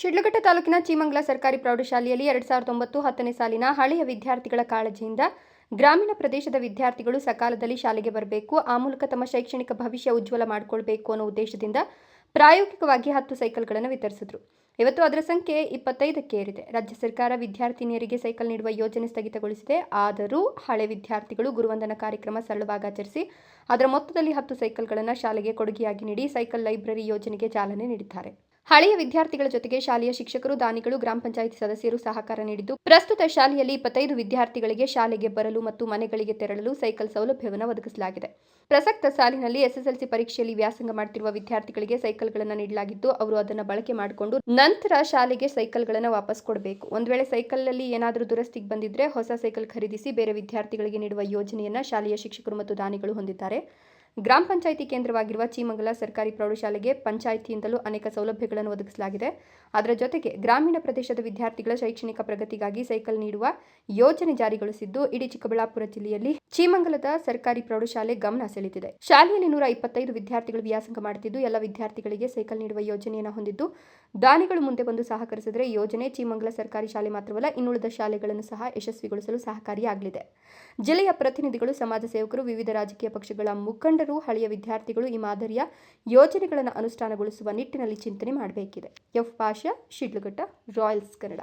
ಶಿಡ್ಲಘಟ್ಟ ತಾಲೂಕಿನ ಚೀಮಂಗ್ಲ ಸರ್ಕಾರಿ ಪ್ರೌಢಶಾಲೆಯಲ್ಲಿ ಎರಡ್ ಸಾವಿರದ ಒಂಬತ್ತು ಹತ್ತನೇ ಸಾಲಿನ ಹಳೆಯ ವಿದ್ಯಾರ್ಥಿಗಳ ಕಾಳಜಿಯಿಂದ ಗ್ರಾಮೀಣ ಪ್ರದೇಶದ ವಿದ್ಯಾರ್ಥಿಗಳು ಸಕಾಲದಲ್ಲಿ ಶಾಲೆಗೆ ಬರಬೇಕು, ಆ ಮೂಲಕ ತಮ್ಮ ಶೈಕ್ಷಣಿಕ ಭವಿಷ್ಯ ಉಜ್ವಲ ಮಾಡಿಕೊಳ್ಬೇಕು ಅನ್ನೋ ಉದ್ದೇಶದಿಂದ ಪ್ರಾಯೋಗಿಕವಾಗಿ ಹತ್ತು ಸೈಕಲ್ಗಳನ್ನು ವಿತರಿಸಿದ್ರು. ಇವತ್ತು ಅದರ ಸಂಖ್ಯೆ ಇಪ್ಪತ್ತೈದಕ್ಕೆ ಏರಿದೆ. ರಾಜ್ಯ ಸರ್ಕಾರ ವಿದ್ಯಾರ್ಥಿನಿಯರಿಗೆ ಸೈಕಲ್ ನೀಡುವ ಯೋಜನೆ ಸ್ಥಗಿತಗೊಳಿಸಿದೆ. ಆದರೂ ಹಳೆ ವಿದ್ಯಾರ್ಥಿಗಳು ಗುರುವಂದನ ಕಾರ್ಯಕ್ರಮ ಸರಳವಾಗಿ ಆಚರಿಸಿ ಅದರ ಮೊತ್ತದಲ್ಲಿ ಹತ್ತು ಸೈಕಲ್ಗಳನ್ನು ಶಾಲೆಗೆ ಕೊಡುಗೆಯಾಗಿ ನೀಡಿ ಸೈಕಲ್ ಲೈಬ್ರರಿ ಯೋಜನೆಗೆ ಚಾಲನೆ ನೀಡಿದ್ದಾರೆ. ಹಳೆಯ ವಿದ್ಯಾರ್ಥಿಗಳ ಜೊತೆಗೆ ಶಾಲೆಯ ಶಿಕ್ಷಕರು, ದಾನಿಗಳು, ಗ್ರಾಮ ಪಂಚಾಯಿತಿ ಸದಸ್ಯರು ಸಹಕಾರ ನೀಡಿದ್ದು, ಪ್ರಸ್ತುತ ಶಾಲೆಯಲ್ಲಿ ಇಪ್ಪತ್ತೈದು ವಿದ್ಯಾರ್ಥಿಗಳಿಗೆ ಶಾಲೆಗೆ ಬರಲು ಮತ್ತು ಮನೆಗಳಿಗೆ ತೆರಳಲು ಸೈಕಲ್ ಸೌಲಭ್ಯವನ್ನು ಒದಗಿಸಲಾಗಿದೆ. ಪ್ರಸಕ್ತ ಸಾಲಿನಲ್ಲಿ ಎಸ್ಎಸ್ಎಲ್ಸಿ ಪರೀಕ್ಷೆಯಲ್ಲಿ ವ್ಯಾಸಂಗ ಮಾಡುತ್ತಿರುವ ವಿದ್ಯಾರ್ಥಿಗಳಿಗೆ ಸೈಕಲ್ಗಳನ್ನು ನೀಡಲಾಗಿದ್ದು, ಅವರು ಅದನ್ನು ಬಳಕೆ ಮಾಡಿಕೊಂಡು ನಂತರ ಶಾಲೆಗೆ ಸೈಕಲ್ಗಳನ್ನು ವಾಪಸ್ ಕೊಡಬೇಕು. ಒಂದು ವೇಳೆ ಸೈಕಲ್ನಲ್ಲಿ ಏನಾದರೂ ದುರಸ್ತಿಗೆ ಬಂದಿದ್ರೆ ಹೊಸ ಸೈಕಲ್ ಖರೀದಿಸಿ ಬೇರೆ ವಿದ್ಯಾರ್ಥಿಗಳಿಗೆ ನೀಡುವ ಯೋಜನೆಯನ್ನ ಶಾಲೆಯ ಶಿಕ್ಷಕರು ಮತ್ತು ದಾನಿಗಳು ಹೊಂದಿದ್ದಾರೆ. ಗ್ರಾಮ ಪಂಚಾಯಿತಿ ಕೇಂದ್ರವಾಗಿರುವ ಚೀಮಂಗಲ ಸರ್ಕಾರಿ ಪ್ರೌಢಶಾಲೆಗೆ ಪಂಚಾಯಿತಿಯಿಂದಲೂ ಅನೇಕ ಸೌಲಭ್ಯಗಳನ್ನು ಒದಗಿಸಲಾಗಿದೆ. ಅದರ ಜೊತೆಗೆ ಗ್ರಾಮೀಣ ಪ್ರದೇಶದ ವಿದ್ಯಾರ್ಥಿಗಳ ಶೈಕ್ಷಣಿಕ ಪ್ರಗತಿಗಾಗಿ ಸೈಕಲ್ ನೀಡುವ ಯೋಜನೆ ಜಾರಿಗೊಳಿಸಿದ್ದು, ಇಡೀ ಚಿಕ್ಕಬಳ್ಳಾಪುರ ಜಿಲ್ಲೆಯಲ್ಲಿ ಚೀಮಂಗಲದ ಸರ್ಕಾರಿ ಪ್ರೌಢಶಾಲೆ ಗಮನ ಸೆಳೆದಿದೆ. ಶಾಲೆಯಲ್ಲಿ ನೂರ ಇಪ್ಪತ್ತೈದು ವಿದ್ಯಾರ್ಥಿಗಳು ವ್ಯಾಸಂಗ ಮಾಡುತ್ತಿದ್ದು, ಎಲ್ಲ ವಿದ್ಯಾರ್ಥಿಗಳಿಗೆ ಸೈಕಲ್ ನೀಡುವ ಯೋಜನೆಯನ್ನು ಹೊಂದಿದ್ದು, ದಾನಿಗಳು ಮುಂದೆ ಬಂದು ಸಹಕರಿಸಿದರೆ ಯೋಜನೆ ಚೀಮಂಗಲ ಸರ್ಕಾರಿ ಶಾಲೆ ಮಾತ್ರವಲ್ಲ, ಇನ್ನುಳಿದ ಶಾಲೆಗಳನ್ನು ಸಹ ಯಶಸ್ವಿಗೊಳಿಸಲು ಸಹಕಾರಿಯಾಗಲಿದೆ. ಜಿಲ್ಲೆಯ ಪ್ರತಿನಿಧಿಗಳು, ಸಮಾಜ ಸೇವಕರು, ವಿವಿಧ ರಾಜಕೀಯ ಪಕ್ಷಗಳ ಮುಖಂಡರು ಹಳೆಯ ವಿದ್ಯಾರ್ಥಿಗಳು ಈ ಮಾದರಿಯ ಯೋಜನೆಗಳನ್ನು ಅನುಷ್ಠಾನಗೊಳಿಸುವ ನಿಟ್ಟಿನಲ್ಲಿ ಚಿಂತನೆ ಮಾಡಬೇಕಿದೆ. ಎಫ್. ಪಾಷಾ ಶಿಡ್ಲಘಟ್ಟ ರಾಯಲ್ಸ್ ಕನ್ನಡ.